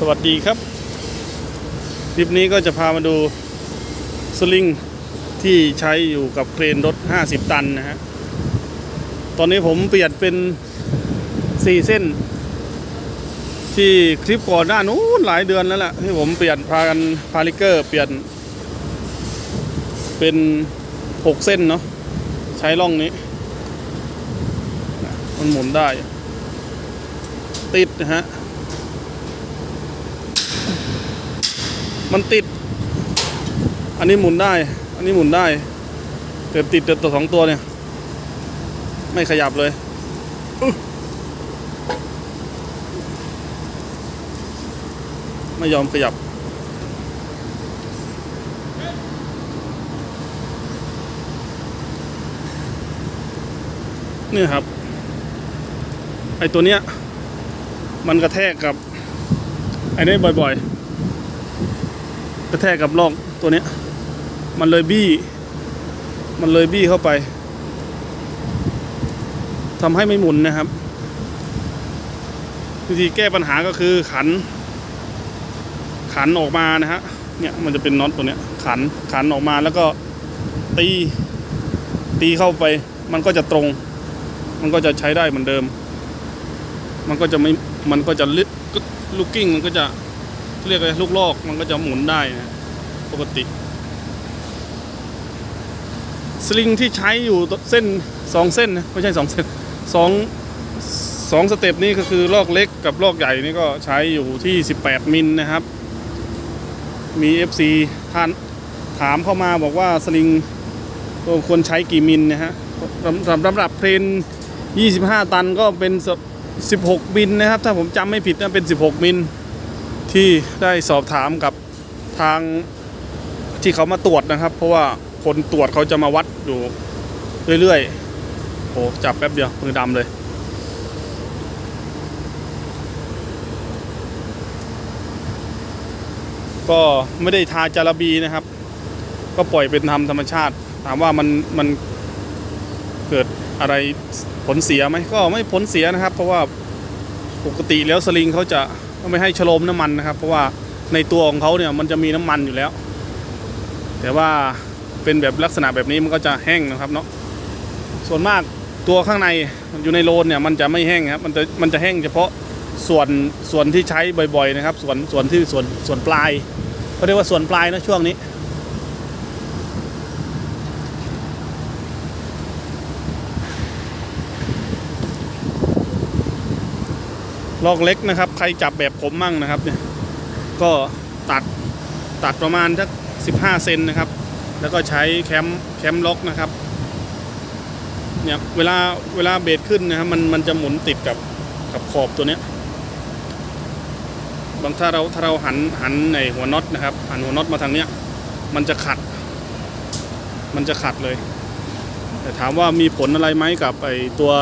สวัสดีครับ คลิปนี้ก็จะพามาดูสลิงที่ใช้อยู่กับเครนรถ 50 ตันนะฮะ ตอนนี้ผมเปลี่ยนเป็น 4 เส้น ที่คลิปก่อนหน้านู้นหลายเดือนแล้วแหละที่ผมเปลี่ยนพากันพาลิเกอร์ เปลี่ยน เป็น 6 เส้นเนาะใช้ล่องนี้ มันหมุนได้ ติดนะฮะ มันติด อันนี้หมุนได้ อันนี้หมุนได้แต่ติดแต่ตัวสองตัวเนี่ย ไม่ขยับเลยไม่ยอมขยับ นี่ครับ ไอตัวเนี้ย มันกระแทกกับ ไอ้นี่บ่อยๆ ระแทกกับลอกตัวนี้ มันเลยบี้ มันเลยบี้เข้าไปทำให้ไม่หมุนนะครับ วิธีแก้ปัญหาก็คือขัน ขันออกมานะฮะเนี่ยมันจะเป็นน็อตตัวเนี้ย ขันขันออกมาแล้วก็ตี ตีเข้าไป มันก็จะตรง มันก็จะใช้ได้เหมือนเดิม มันก็จะไม่มันก็จะลึกลูกกิ้งมันก็จะ เรียกอะไรลูกลอกมันก็จะหมุนได้นะปกติ สลิงที่ใช้อยู่เส้นสองเส้นนะไม่ใช่สองเส้นสองสองสเต็ปนี้ก็คือลอกเล็กกับลอกใหญ่นี่ก็ใช้อยู่ที่ 18 มิลนะครับ มี FC ท่านถามเข้ามาบอกว่าสลิงตัวควรใช้กี่มิลนะฮะสำหรับเพลน25 ตันก็เป็น 16 มิลนะครับ ถ้าผมจำไม่ผิดนะเป็น 16 มิล ที่ได้สอบถามกับทางที่เขามาตรวจนะครับ เพราะว่าคนตรวจเขาจะมาวัดอยู่เรื่อยๆโอ้จับแป๊บเดียวมือดำเลย ก็ไม่ได้ทาจาระบีนะครับ ก็ปล่อยเป็นธรรมธรรมชาติ ถามว่ามันมันเกิดอะไรผลเสียไหมก็ไม่ผลเสียนะครับ เพราะว่าปกติแล้วสลิงเขาจะ ไม่ให้ชโลมน้ำมันนะครับ เพราะว่าในตัวของเขาเนี่ยมันจะมีน้ำมันอยู่แล้ว แต่ว่าเป็นแบบลักษณะแบบนี้มันก็จะแห้งนะครับเนาะส่วนมากตัวข้างในอยู่ในโลนเนี่ยมันจะไม่แห้งครับมันจะมันจะแห้งเฉพาะส่วนส่วนที่ใช้บ่อยๆนะครับ ส่วนส่วนที่ส่วนส่วนปลายเขาเรียกว่าส่วนปลายนะช่วงนี้ ลอกเล็กนะครับ ใครจับแบบผมมั่งนะครับเนี่ยก็ตัดตัดประมาณสัก15 เซนนะครับ แล้วก็ใช้แคมแคมล็อกนะครับเนี่ยเวลาเวลาเบรขึ้นนะครับมันมันจะหมุนติดกับกับขอบตัวเนี้ยบางถ้าเราถ้าเราหันหันในหัวน็อตนะครับหันหัวน็อตมาทางเนี้ยมันจะขัด มันจะขัดเลย แต่ถามว่ามีผลอะไรไหมกับไอตัว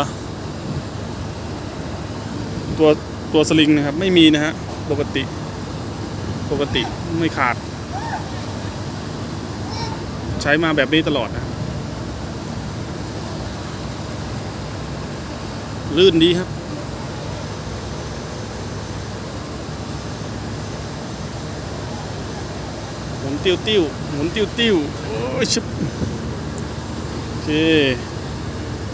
ตัว ตัวสลิงนะครับ ไม่มีนะฮะปกติ ปกติไม่ขาด ใช้มาแบบนี้ตลอดนะลื่นดีครับหมุนติ้วติ้วหมุนติ้วติ้วโอ้ยชิบโอเค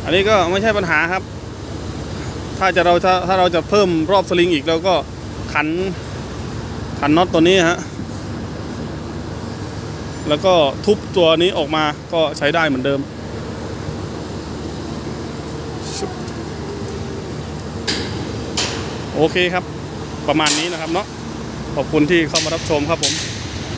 อันนี้ก็ไม่ใช่ปัญหาครับ ถ้าจะเราถ้าถ้าเราจะเพิ่มรอบสลิงอีกเราก็ขันขันน็อตตัวนี้ฮะแล้วก็ทุบตัวนี้ออกมาก็ใช้ได้เหมือนเดิม โอเคครับ ประมาณนี้นะครับเนาะขอบคุณที่เข้ามารับชมครับผม